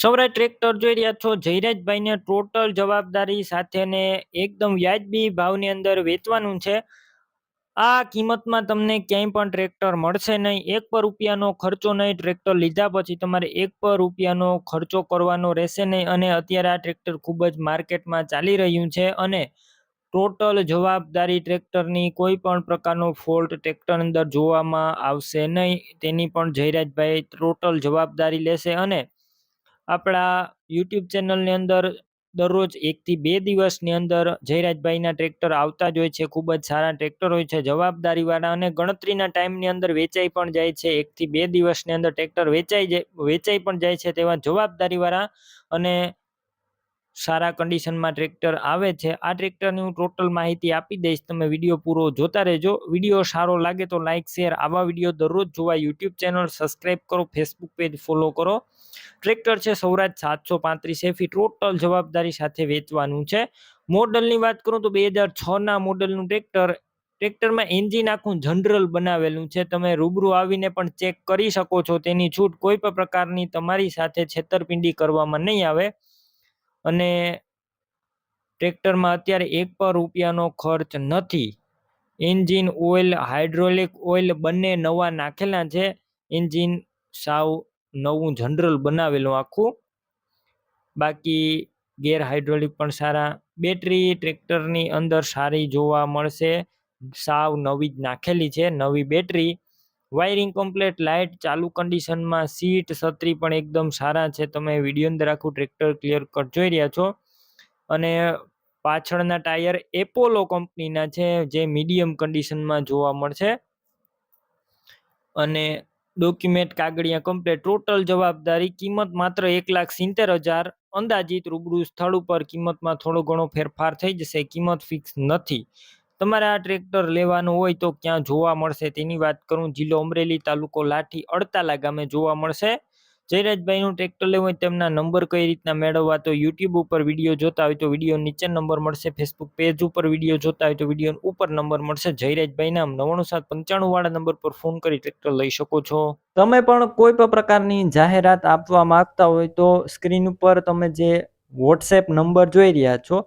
Saurashtra tractor જોઈ રહ્યા છો. જયરાજભાઈને ટોટલ જવાબદારી સાથેને એકદમ વ્યાજબી ભાવની અંદર વેચવાનું છે. આ કિંમતમાં તમને ક્યાંય પણ ટ્રેક્ટર મળશે નહીં. એક પર રૂપિયાનો ખર્ચો નહીં. ટ્રેક્ટર લીધા પછી તમારે એક પર રૂપિયાનો ખર્ચો કરવાનો રહેશે નહીં અને અત્યારે આ ટ્રેક્ટર ખૂબ જ માર્કેટમાં ચાલી રહ્યું છે અને ટોટલ જવાબદારી ટ્રેક્ટરની કોઈ પણ પ્રકારનો ફોલ્ટ ટ્રેક્ટર અંદર જોવામાં આવશે નહીં. તેની પણ જયરાજભાઈ ટોટલ જવાબદારી લેશે અને આપણા યુટ્યુબ ચેનલની અંદર દરરોજ એકથી બે દિવસની અંદર જયરાજભાઈના ટ્રેક્ટર આવતા જ હોય છે, ખૂબ જ સારા ટ્રેક્ટર હોય છે, જવાબદારીવાળા અને ગણતરીના ટાઈમની અંદર વેચાઈ પણ જાય છે, એકથી બે દિવસની અંદર ટ્રેક્ટર વેચાઈ જાય, વેચાઈ પણ જાય છે તેવા જવાબદારીવાળા અને સારા કન્ડિશનમાં ટ્રેક્ટર આવે છે. આ ટ્રેક્ટરની હું ટોટલ માહિતી આપી દઈશ. તમે વીડિયો પૂરો જોતા રહેજો. વીડિયો સારો લાગે તો લાઇક શેર આવા વીડિયો દરરોજ જોવા યુટ્યુબ ચેનલ સબસ્ક્રાઈબ કરો ફેસબુક પેજ ફોલો કરો. ટ્રેક્ટર છે સૌરાજ સાતસો પાંત્રીસ એફી ટોટલ જવાબદારી સાથે વેચવાનું છે. મોડલની વાત કરું તો બે હજાર છના મોડલનું ટ્રેક્ટર ટ્રેક્ટરમાં એન્જિન આખું જનરલ બનાવેલું છે. તમે રૂબરૂ આવીને પણ ચેક કરી શકો છો. તેની છૂટ કોઈ પણ પ્રકારની તમારી સાથે છેતરપિંડી કરવામાં નહીં આવે. અને ટ્રેક્ટરમાં અત્યારે એક પણ રૂપિયાનો ખર્ચ નથી. એન્જિન ઓઇલ, હાઇડ્રોલિક ઓઇલ બંને નવા નાખેલા છે. એન્જિન સાવ નવું જનરલ બનાવેલું આખું. બાકી ગેર હાઇડ્રોલિક પણ સારા. બેટરી ટ્રેક્ટરની અંદર સારી જોવા મળશે. સાવ નવી જ નાખેલી છે, નવી બેટરી. વાયરિંગ કમ્પ્લેટ, લાઇટ, ચાલુ કન્ડિશનમાં સીટ, છત્રી પણ એકદમ સારા છે. તમે વીડિયો અંદર આખું ટ્રેક્ટર ક્લિયર કટ જોઈ રહ્યા છો. અને પાછળના ટાયર એપોલો કંપનીના છે, જે મીડિયમ કન્ડિશનમાં જોવા મળશે. અને ડોક્યુમેન્ટ કાગળિયા કમ્પ્લેટ, ટોટલ જવાબદારી કિંમત માત્ર એક લાખ સિત્તેર હજાર, અંદાજિત રૂબરૂ સ્થળ ઉપર કિંમતમાં થોડો ઘણો ફેરફાર થઈ જશે. કિંમત ફિક્સ નથી. તમારે આ ટ્રેક્ટર લેવાનું હોય તો ક્યાં જોવા મળશે? તેની વાત કરું. જિલ્લો અમરેલી તાલુકો લાઠી અડતાલા ગામે જોવા મળશે. જયરાજભાઈનું ટ્રેક્ટર લેવું હોય તેમના નંબર કઈ રીતના મેળવવા તો યુટ્યુબ ઉપર વીડિયો જોતા હોય તો વીડિયો નીચે નંબર મળશે. ફેસબુક પેજ ઉપર વીડિયો જોતા હોય તો વીડિયો ઉપર નંબર મળશે. જયરાજભાઈ નામ નવ્વાણું સાત પંચાણું વાળા નંબર પર ફોન કરી ટ્રેક્ટર લઈ શકો છો. તમે પણ કોઈ પણ પ્રકારની જાહેરાત આપવા માંગતા હોય તો સ્ક્રીન ઉપર તમે જે વોટ્સએપ નંબર જોઈ રહ્યા છો